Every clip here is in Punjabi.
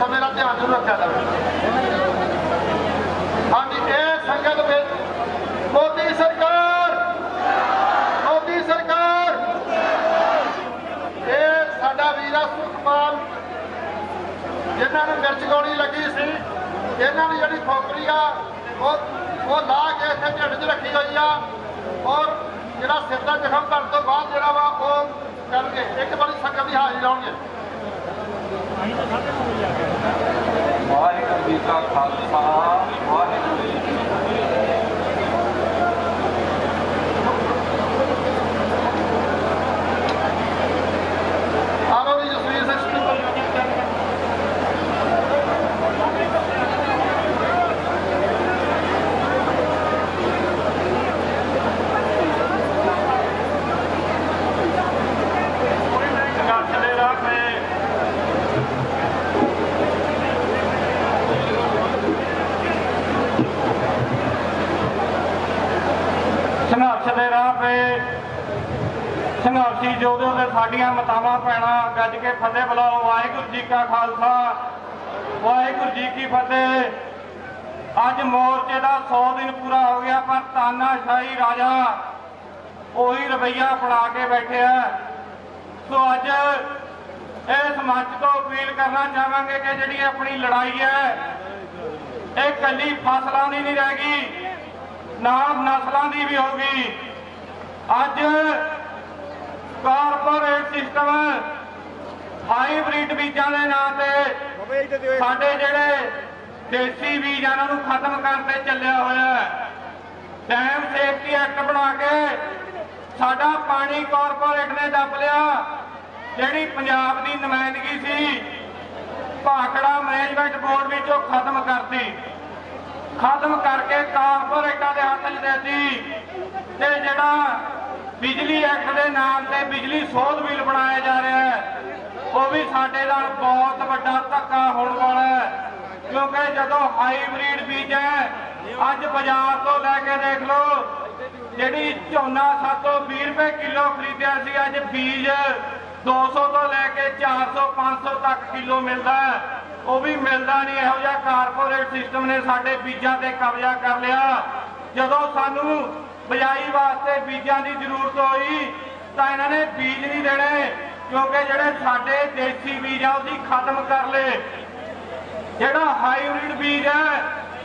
ਸਮੇਂ ਦਾ ਧਿਆਨ ਜ਼ਰੂਰ ਰੱਖਿਆ ਜਾਵੇ ਹਾਂਜੀ ਇਹ ਸੰਗਤ ਵਿੱਚ ਮੋਦੀ ਸਰਕਾਰ ਮੋਦੀ ਸਰਕਾਰ। ਇਹ ਸਾਡਾ ਵੀਰਾ ਸੁਖਪਾਲ, ਜਿਨ੍ਹਾਂ ਨੂੰ ਮਿਰਚ ਗੋਲੀ ਲੱਗੀ ਸੀ। ਇਹਨਾਂ ਦੀ ਜਿਹੜੀ ਖੋਪਰੀ ਆ, ਉਹ ਉਹ ਲਾ ਕੇ ਇੱਥੇ ਢਿੱਡ 'ਚ ਰੱਖੀ ਹੋਈ ਆ। ਔਰ ਜਿਹੜਾ ਸਿਰ ਦਾ ਜ਼ਖਮ ਕਰਨ ਤੋਂ ਬਾਅਦ ਜਿਹੜਾ ਵਾ, ਉਹ ਕਰਨਗੇ। ਇੱਕ ਵਾਰੀ ਸੰਗਤ ਦੀ ਹਾਜ਼ਰੀ ਲਾਉਣਗੇ। ਵਾਹਿਗੁਰੂ ਜੀ ਕਾ ਖਾਲਸਾ ਵਾਹਿਗੁਰੂ ਜੀ ਕੀ ਫਤਿਹ ਆਲੋ ਦੀ ਜਸਵੀਰ ਸਿੰਘ ਸਿੱਧੂ ਸੰਘਰਸ਼ ਦੇ ਰਾਹ ਤੇ ਸੰਘਰਸ਼ ਦੇ ਰਾਹ ਤੇ ਸੰਘਰਸ਼ੀ ਯੋਧਿਆਂ ਦੇ ਸਾਡੀਆਂ ਮਤਾਵਾਂ ਪੈਣਾ ਗੱਜ ਕੇ ਫਤਿਹ ਬੁਲਾਓ। ਵਾਹਿਗੁਰੂ ਜੀ ਕਾ ਖਾਲਸਾ। ਵਾਹਿਗੁਰੂ ਜੀ ਕੀ ਫਤਿਹ। ਅੱਜ ਮੋਰਚੇ ਦਾ 100 ਦਿਨ ਪੂਰਾ ਹੋ ਗਿਆ, ਪਰ ਤਾਨਾਸ਼ਾਹੀ ਰਾਜਾ ਉਹੀ ਰਵਈਆ ਅਪਣਾ ਕੇ ਬੈਠਿਆ ਸੋ ਅੱਜ ਇਸ ਮੰਚ ਤੋਂ ਅਪੀਲ ਕਰਨਾ ਚਾਹਾਂਗੇ ਕਿ ਜਿਹੜੀ ਆਪਣੀ ਲੜਾਈ ਹੈ, ਇਹ ਕੱਲੀ ਫਸਲਾਂ ਦੀ ਨਹੀਂ ਰਹਿ ਗਈ। ਨਾਲ ਨਸਲਾਂ ਦੀ ਵੀ ਹੋ ਗਈ। ਅੱਜ ਕਾਰਪੋਰੇਟ ਸਿਸਟਮ ਹਾਈਬ੍ਰਿਡ ਬੀਜਾਂ ਦੇ ਨਾਂ ਤੇ ਸਾਡੇ ਜਿਹੜੇ ਦੇਸੀ ਬੀਜ ਆ ਨੂੰ ਖਤਮ ਕਰਨ ਤੇ ਚੱਲਿਆ ਹੋਇਆ ਹੈ। ਡੈਮ ਸੇਫਟੀ ਐਕਟ ਬਣਾ ਕੇ ਸਾਡਾ ਪਾਣੀ ਕਾਰਪੋਰੇਟ ਨੇ ਦੱਬ ਲਿਆ। ਜਿਹੜੀ ਪੰਜਾਬ ਦੀ ਨੁਮਾਇੰਦਗੀ ਸੀ, ਭਾਖੜਾ ਮੈਨੇਜਮੈਂਟ ਬੋਰਡ ਵਿੱਚੋਂ ਖਤਮ ਕਰਤੀ। ਖਤਮ ਕਰਕੇ ਕਾਰਪੋਰੇਟਾਂ ਦੇ ਹੱਥ ਤੇ ਜਿਹੜਾ ਬਿਜਲੀ ਐਕਟ ਦੇ ਨਾਮ ਤੇ ਬਿਜਲੀ ਸੋਧ ਬਿੱਲ ਬਣਾਇਆ ਜਾ ਰਿਹਾ ਹੈ, ਉਹ ਵੀ ਸਾਡੇ ਨਾਲ ਬਹੁਤ ਵੱਡਾ ਧੱਕਾ ਹੋਣ ਵਾਲਾ ਹੈ। ਕਿਉਂਕਿ ਜਦੋਂ ਹਾਈਬ੍ਰਿਡ ਬੀਜ ਹੈ, ਅੱਜ ਬਾਜ਼ਾਰ ਤੋਂ ਲੈ ਕੇ ਦੇਖ ਲਓ, ਜਿਹੜੀ ਝੋਨਾ ਸਾਤੋਂ 20 ਰੁਪਏ ਕਿਲੋ ਖਰੀਦਿਆ ਸੀ, ਅੱਜ ਬੀਜ 200 ਤੋਂ ਲੈ ਕੇ 400 500 ਤੱਕ ਕਿਲੋ ਮਿਲਦਾ ਉਹ ਵੀ ਮਿਲਦਾ ਨਹੀਂ, ਇਹੋ ਜਿਹਾ ਕਾਰਪੋਰੇਟ ਸਿਸਟਮ ਨੇ ਸਾਡੇ ਬੀਜਾਂ ਤੇ ਕਬਜ਼ਾ ਕਰ ਲਿਆ। ਜਦੋਂ ਸਾਨੂੰ ਬਜਾਈ ਵਾਸਤੇ ਬੀਜਾਂ ਦੀ ਜ਼ਰੂਰਤ ਹੋਈ, ਤਾਂ ਇਹਨਾਂ ਨੇ ਬੀਜ ਨਹੀਂ ਦੇਣੇ, ਕਿਉਂਕਿ ਜਿਹੜੇ ਸਾਡੇ ਦੇਸੀ ਬੀਜ ਆ, ਉਹਦੀ ਖਤਮ ਕਰ ਲਏ। ਜਿਹੜਾ ਹਾਈਬ੍ਰਿਡ ਬੀਜ ਹੈ,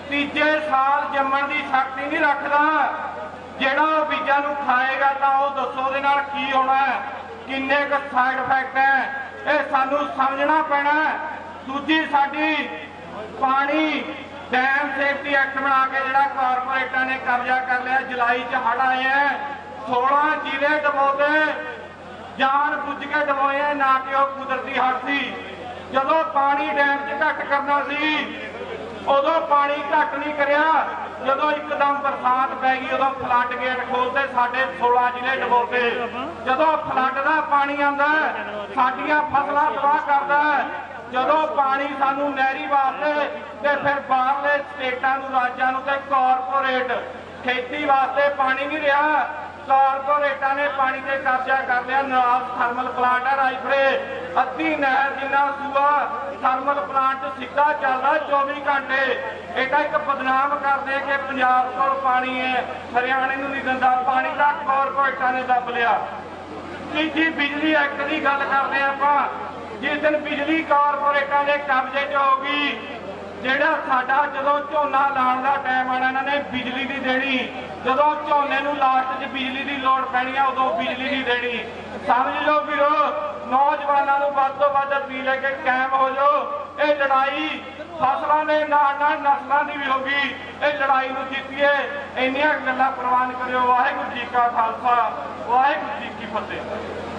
ਤੀਜੇ ਸਾਲ ਜੰਮਣ ਦੀ ਸ਼ਕਤੀ ਨਹੀਂ ਰੱਖਦਾ। ਜਿਹੜਾ ਉਹ ਬੀਜਾਂ ਨੂੰ ਖਾਏਗਾ, ਤਾਂ ਉਹ ਦੱਸੋ ਉਹਦੇ ਨਾਲ ਕੀ ਹੋਣਾ ਕਿੰਨੇ ਕੁ ਸਾਈਡ ਇਫੈਕਟ ਹੈ, ਇਹ ਸਾਨੂੰ ਸਮਝਣਾ ਪੈਣਾ ਦੂਜੀ ਸਾਡੀ ਪਾਣੀ ਡੈਮ ਸੇਫਟੀ ਐਕਟ ਬਣਾ ਕੇ ਜਿਹੜਾ ਕਾਰਪੋਰੇਟਾਂ ਨੇ ਕਬਜ਼ਾ ਕਰ ਲਿਆ, ਜੁਲਾਈ 'ਚ ਹੜ ਆਏ 16 ਜ਼ਿਲ੍ਹੇ ਡਬੋਤੇ ਜਾਣ ਬੁੱਝ ਕੇ ਡਬੋਏ ਨਾ ਕਿ ਉਹ ਕੁਦਰਤੀ ਹੜ ਸੀ। ਜਦੋਂ ਪਾਣੀ ਡੈਮ 'ਚ ਘੱਟ ਕਰਨਾ ਸੀ, ਉਦੋਂ ਪਾਣੀ ਘੱਟ ਨਹੀਂ ਕਰਿਆ। ਜਦੋਂ ਇੱਕਦਮ ਬਰਸਾਤ ਪੈ ਗਈ, ਉਦੋਂ ਫਲੱਡ ਗੇਟ ਖੋਲਦੇ ਸਾਡੇ 16 ਜ਼ਿਲ੍ਹੇ ਡਬੋਤੇ। ਜਦੋਂ ਫਲੱਡ ਦਾ ਪਾਣੀ ਆਉਂਦਾ, ਸਾਡੀਆਂ ਫਸਲਾਂ ਤਬਾਹ ਕਰਦਾ। ਜਦੋਂ ਪਾਣੀ ਸਾਨੂੰ ਨਹਿਰੀ ਵਾਸਤੇ ਤੇ ਫਿਰ ਬਾਹਰਲੇ ਸਟੇਟਾਂ ਨੂੰ, ਰਾਜਾਂ ਨੂੰ ਤੇ ਕਾਰਪੋਰੇਟ ਖੇਤੀ ਵਾਸਤੇ ਪਾਣੀ ਨਹੀਂ ਰਿਹਾ ਕਾਰਪੋਰੇਟਾਂ ਨੇ ਪਾਣੀ ਤੇ ਕਬਜ਼ਾ ਕਰ ਲਿਆ। ਨਵਾਬ ਥਰਮਲ ਪਲਾਂਟ ਹੈ ਰਾਜਪੁਰੇ। ਅੱਧੀ ਨਹਿਰ ਜਿੰਨਾ ਸੂਆ ਥਰਮਲ ਪਲਾਂਟ ਸਿੱਧਾ ਚੱਲਦਾ 24 ਘੰਟੇ। ਇਹ ਤਾਂ ਇੱਕ ਬਦਨਾਮ ਕਰਦੇ ਕਿ ਪੰਜਾਬ ਕੋਲ ਪਾਣੀ ਹੈ, ਹਰਿਆਣੇ ਨੂੰ ਨਹੀਂ ਦਿੰਦਾ। ਪਾਣੀ ਦਾ ਕਾਰਪੋਰੇਟਾਂ ਨੇ ਦੱਬ ਲਿਆ। ਤੀਜੀ ਬਿਜਲੀ ਐਕਟ ਦੀ ਗੱਲ ਕਰਦੇ ਹਾਂ ਆਪਾਂ। ਜਿਸ ਦਿਨ ਬਿਜਲੀ ਕਾਰਪੋਰੇਟਾਂ ਦੇ ਕਬਜ਼ੇ 'ਚ ਹੋਊਗੀ ਜਿਹੜਾ ਸਾਡਾ ਜਦੋਂ ਝੋਨਾ ਲਾਉਣ ਦਾ ਟਾਈਮ ਆਣਾ ਇਹਨਾਂ ਨੇ ਬਿਜਲੀ ਦੀ ਦੇਣੀ। ਜਦੋਂ ਝੋਨੇ ਨੂੰ ਲਾਸਟ 'ਚ ਬਿਜਲੀ ਦੀ ਲੋੜ ਪੈਣੀ ਆ, ਉਦੋਂ ਬਿਜਲੀ ਨਹੀਂ ਦੇਣੀ। ਸਮਝ ਲਓ ਵੀਰੋ, ਨੌਜਵਾਨਾਂ ਨੂੰ ਵੱਧ ਤੋਂ ਵੱਧ ਅਪੀਲ ਹੈ ਕਿ ਕਾਇਮ ਹੋ ਜਾਓ। ਇਹ ਲੜਾਈ ਫਸਲਾਂ ਦੇ ਨਾਲ ਨਾਲ ਨਸਲਾਂ ਦੀ ਵੀ ਹੋਗੀ ਇਹ ਲੜਾਈ ਨੂੰ ਜਿੱਤੀਏ। ਇੰਨੀਆਂ ਗੱਲਾਂ ਪ੍ਰਵਾਨ ਕਰਿਓ। ਵਾਹਿਗੁਰੂ ਜੀ ਕਾ ਖਾਲਸਾ, ਵਾਹਿਗੁਰੂ ਜੀ ਕੀ ਫਤਿਹ।